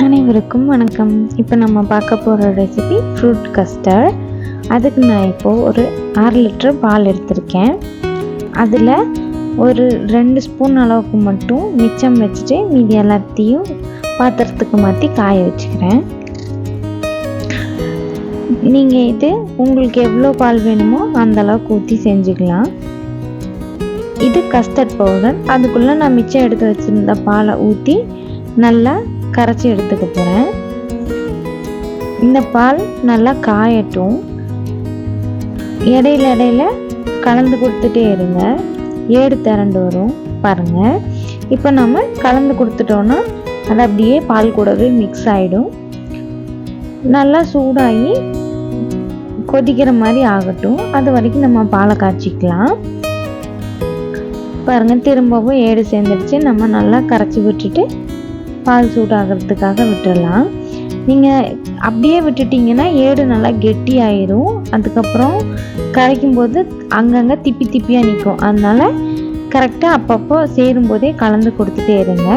அனைவருக்கும் வணக்கம். இப்போ நம்ம பார்க்க போகிற ரெசிபி ஃப்ரூட் கஸ்டர்ட் அதுக்கு நான் இப்போது ஒரு அரை லிட்டர் பால் எடுத்திருக்கேன். அதில் ஒரு ரெண்டு ஸ்பூன் அளவுக்கு மட்டும் மிச்சம் வச்சுட்டு மீதி எல்லாத்தையும் பாத்திரத்துக்கு மாற்றி காய வச்சுக்கிறேன். நீங்கள் இது உங்களுக்கு எவ்வளோ பால் வேணுமோ அந்த அளவுக்கு ஊற்றி செஞ்சுக்கலாம். இது கஸ்டர்ட் பவுடர் அதுக்குள்ளே நான் மிச்சம் எடுத்து வச்சுருந்த பாலை ஊற்றி நல்லா கரைச்சி எடுத்துக்க போகிறேன் இந்த பால் நல்லா காயட்டும். இடையில இடையில கலந்து கொடுத்துட்டே இருங்க. ஏடு திரண்டு வரும் பாருங்கள் இப்போ நம்ம கலந்து கொடுத்துட்டோன்னா அது அப்படியே பால் கூடவே மிக்ஸ் ஆகிடும் நல்லா சூடாகி கொதிக்கிற மாதிரி ஆகட்டும். அது வரைக்கும் நம்ம பாலை காய்ச்சிக்கலாம். பாருங்கள் திரும்பவும் ஏடு சேர்ந்துடுச்சு. நம்ம நல்லா கரைச்சி விட்டுட்டு பால் சூடாகிறதுக்காக விட்டுடலாம். நீங்கள் அப்படியே விட்டுட்டிங்கன்னா ஏடு நல்லா கெட்டி ஆயிரும் அதுக்கப்புறம் கரைக்கும் போது அங்கங்கே திப்பி திப்பியாக நிற்கும் அதனால் கரெக்டாக அப்பப்போ சேரும்போதே கலந்து கொடுத்துட்டே இருங்க.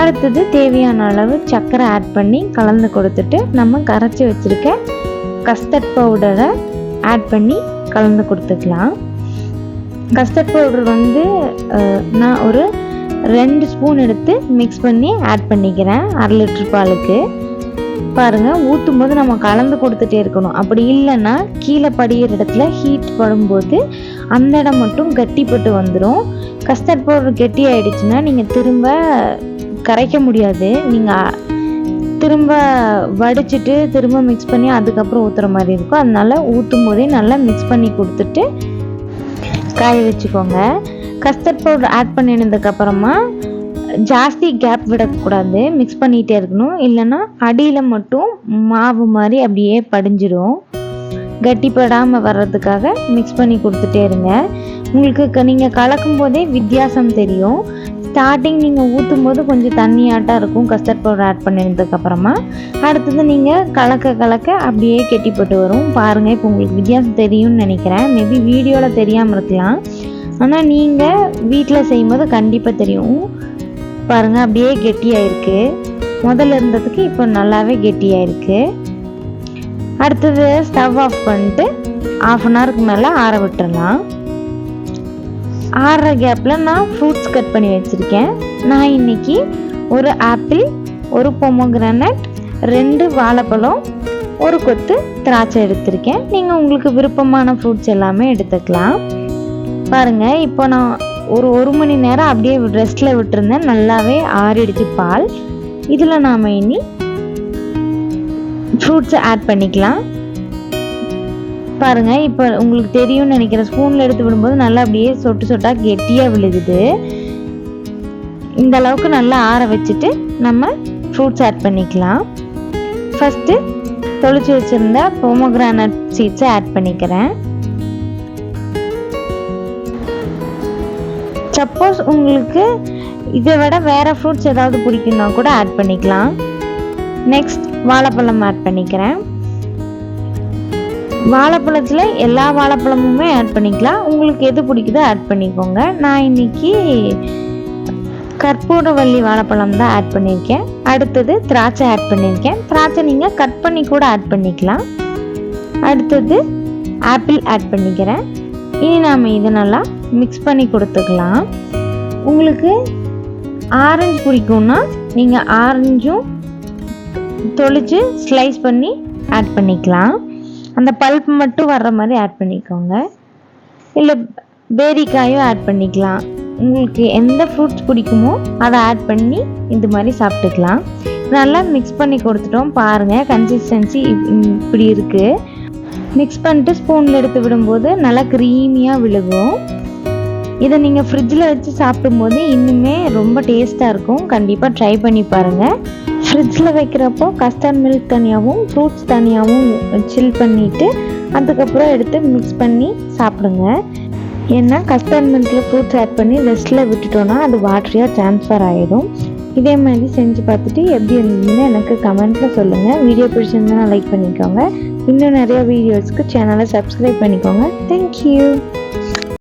அடுத்தது தேவையான அளவு சர்க்கரை ஆட் பண்ணி கலந்து கொடுத்துட்டு நம்ம கரைச்சி வச்சுருக்க கஸ்டர்ட் பவுடரை ஆட் பண்ணி கலந்து கொடுத்துக்கலாம். கஸ்டர்ட் பவுடர் வந்து நான் ஒரு ரெண்டு ஸ்பூன் எடுத்து மிக்ஸ் பண்ணி ஆட் பண்ணிக்கிறேன். அரை லிட்ரு பாலுக்கு. பாருங்கள் ஊற்றும் போது நம்ம கலந்து கொடுத்துட்டே இருக்கணும். அப்படி இல்லைன்னா கீழே படிகிற இடத்துல ஹீட் படும்போது அந்த இடம் மட்டும் கட்டிப்பட்டு வந்துடும் கஸ்டர்ட் பவுடர் கெட்டி ஆகிடுச்சுன்னா நீங்கள் திரும்ப கரைக்க முடியாது. நீங்கள் திரும்ப வடிச்சிட்டு திரும்ப மிக்ஸ் பண்ணி அதுக்கப்புறம் ஊற்றுற மாதிரி இருக்கும். அதனால ஊற்றும் போதே நல்லா மிக்ஸ் பண்ணி கொடுத்துட்டு காய வச்சுக்கோங்க. கஸ்டர்ட் பவுடர் ஆட் பண்ணினதுக்கப்புறமா ஜாஸ்தி கேப் விடக்கூடாது. மிக்ஸ் பண்ணிகிட்டே இருக்கணும். இல்லைன்னா அடியில் மட்டும் மாவு மாதிரி அப்படியே படிஞ்சிடும் கட்டிப்படாமல் வர்றதுக்காக மிக்ஸ் பண்ணி கொடுத்துட்டே இருங்க. உங்களுக்கு நீங்கள் கலக்கும் போதே வித்தியாசம் தெரியும். ஸ்டார்டிங் நீங்கள் ஊற்றும் போது கொஞ்சம் தண்ணியாட்டாக இருக்கும் கஸ்டர்ட் பவுடர் ஆட் பண்ணினதுக்கப்புறமா அடுத்தது நீங்கள் கலக்க கலக்க அப்படியே கெட்டிப்பட்டு வரும். பாருங்கள் இப்போ உங்களுக்கு வித்தியாசம் தெரியும்னு நினைக்கிறேன். மேபி வீடியோவில் தெரியாமல் இருக்கலாம். ஆனால் நீங்கள் வீட்டில் செய்யும்போது கண்டிப்பாக தெரியும். பாருங்கள் அப்படியே கெட்டியாயிருக்கு. முதல்ல இருந்ததுக்கு இப்போ நல்லாவே கெட்டியாயிருக்கு. அடுத்தது ஸ்டவ் ஆஃப் பண்ணிட்டு ஆஃப் அன் ஹவருக்கு மேலே ஆற விட்டுடலாம் ஆறுற கேப்பில் நான் ஃப்ரூட்ஸ் கட் பண்ணி வச்சுருக்கேன். நான் இன்னைக்கு ஒரு ஆப்பிள் ஒரு பொமோகிரானட் ரெண்டு வாழைப்பழம் ஒரு கொத்து திராட்சை எடுத்திருக்கேன். நீங்கள் உங்களுக்கு விருப்பமான ஃப்ரூட்ஸ் எல்லாமே எடுத்துக்கலாம். பாருங்கள் இப்போ நான் ஒரு ஒரு மணி நேரம் அப்படியே ரெஸ்ட்டில் விட்டுருந்தேன். நல்லாவே ஆறிடுச்சு பால். இதில் நாம் இனி ஃப்ரூட்ஸை ஆட் பண்ணிக்கலாம். பாருங்கள் இப்போ உங்களுக்கு தெரியும்னு நினைக்கிறேன். ஸ்பூனில் எடுத்து விடும்போது நல்லா அப்படியே சொட்டு சொட்டாக கெட்டியாக விழுகுது. இந்த அளவுக்கு நல்லா ஆற வச்சுட்டு நம்ம ஃப்ரூட்ஸ் ஆட் பண்ணிக்கலாம். ஃபஸ்ட்டு தொளிச்சு வச்சுருந்த பொமோகிரானட் சீட்ஸை ஆட் பண்ணிக்கிறேன். சப்போஸ் உங்களுக்கு இதை விட வேறு ஃப்ரூட்ஸ் ஏதாவது பிடிக்குன்னா கூட ஆட் பண்ணிக்கலாம். நெக்ஸ்ட் வாழைப்பழம் ஆட் பண்ணிக்கிறேன். வாழைப்பழத்தில் எல்லா வாழைப்பழமுமே ஆட் பண்ணிக்கலாம். உங்களுக்கு எது பிடிக்குதோ ஆட் பண்ணிக்கோங்க. நான் இன்னைக்கு கற்பூரவள்ளி வாழைப்பழம் தான் ஆட் பண்ணியிருக்கேன். அடுத்தது திராட்சை ஆட் பண்ணியிருக்கேன். திராட்சை நீங்கள் கட் பண்ணி கூட ஆட் பண்ணிக்கலாம். அடுத்தது ஆப்பிள் ஆட் பண்ணிக்கிறேன். இனி நாம் இதை நல்லா மிக்ஸ் பண்ணி கொடுத்துக்கலாம். உங்களுக்கு ஆரஞ்சு பிடிக்கும்னா நீங்கள் ஆரஞ்சும் தொளிச்சு ஸ்லைஸ் பண்ணி ஆட் பண்ணிக்கலாம். அந்த பல்ப் மட்டும் வர்ற மாதிரி ஆட் பண்ணிக்கோங்க. இல்லை பேரிக்காயும் ஆட் பண்ணிக்கலாம். உங்களுக்கு எந்த ஃப்ரூட்ஸ் பிடிக்குமோ அதை ஆட் பண்ணி இந்த மாதிரி சாப்பிட்டுக்கலாம். நல்லா மிக்ஸ் பண்ணி கொடுத்துட்டோம் பாருங்கள் கன்சிஸ்டன்சி இப்படி இருக்குது மிக்ஸ் பண்ணிட்டு ஸ்பூனில் எடுத்து விடும்போது நல்லா க்ரீமியாக விழுகும். இதை நீங்கள் ஃப்ரிட்ஜில் வச்சு சாப்பிடும்போது இன்னுமே ரொம்ப டேஸ்ட்டாக இருக்கும். கண்டிப்பாக ட்ரை பண்ணி பாருங்கள் ஃப்ரிட்ஜில் வைக்கிறப்போ கஸ்டர்ட் மில்க் தனியாகவும் ஃப்ரூட்ஸ் தனியாகவும் சில் பண்ணிவிட்டு அதுக்கப்புறம் எடுத்து மிக்ஸ் பண்ணி சாப்பிடுங்க. ஏன்னா கஸ்டர்ட் மில்கில் ஃப்ரூட்ஸ் ஆட் பண்ணி ரெஸ்ட்டில் விட்டுட்டோன்னா அது வாட்டரியாக ட்ரான்ஸ்ஃபர் ஆகிடும் இதே மாதிரி செஞ்சு பார்த்துட்டு எப்படி இருந்ததுன்னு எனக்கு கமெண்ட்டில் சொல்லுங்கள் வீடியோ பிடிச்சிருந்தா லைக் பண்ணிக்கோங்க. இன்னும் நிறைய வீடியோஸ்க்கு சேனலை சப்ஸ்கிரைப் பண்ணிக்கோங்க. தேங்க்யூ